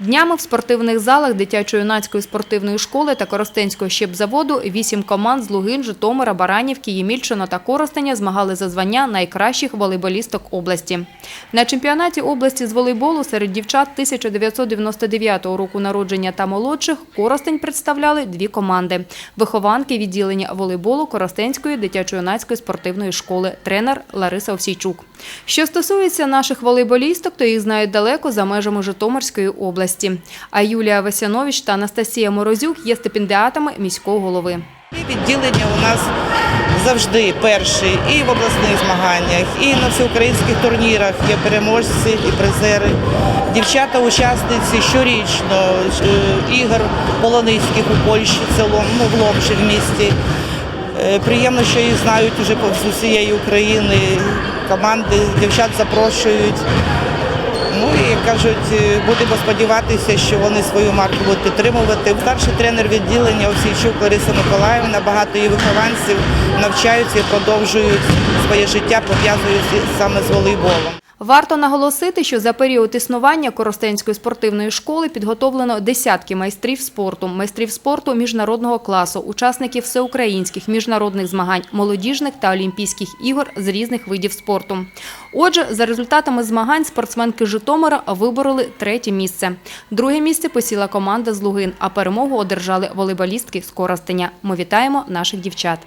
Днями в спортивних залах дитячо-юнацької спортивної школи та Коростенського щепзаводу вісім команд з Лугин, Житомира, Баранівки, Ємільчина та Коростеня змагали за звання найкращих волейболісток області. На чемпіонаті області з волейболу серед дівчат 1999 року народження та молодших Коростень представляли дві команди – вихованки відділення волейболу Коростенської дитячо-юнацької спортивної школи, тренер Лариса Овсійчук. Що стосується наших волейболісток, то їх знають далеко за межами Житомирської області. А Юлія Весянович та Анастасія Морозюк є стипендіатами міського голови. Відділення у нас завжди перші і в обласних змаганнях, і на всеукраїнських турнірах є переможці і призери. Дівчата учасниці щорічно е, ігор полоницьких у Польщі, це Лом- ну, в Ломжі в місті. Е, Приємно, що їх знають уже по з усієї України. Команди дівчат запрошують. Ну і кажуть, е, будемо сподіватися, що вони свою марку будуть підтримувати. Старший тренер відділення Овсійчук Лариса Миколаївна, багато її вихованців навчаються і продовжують своє життя, пов'язують саме з волейболом. Варто наголосити, що за період існування Коростенської спортивної школи підготовлено десятки майстрів спорту, майстрів спорту міжнародного класу, учасників всеукраїнських міжнародних змагань, молодіжних та олімпійських ігор з різних видів спорту. Отже, за результатами змагань спортсменки Житомира вибороли третє місце. Друге місце посіла команда з Лугин, а перемогу одержали волейболістки з Коростеня. Ми вітаємо наших дівчат.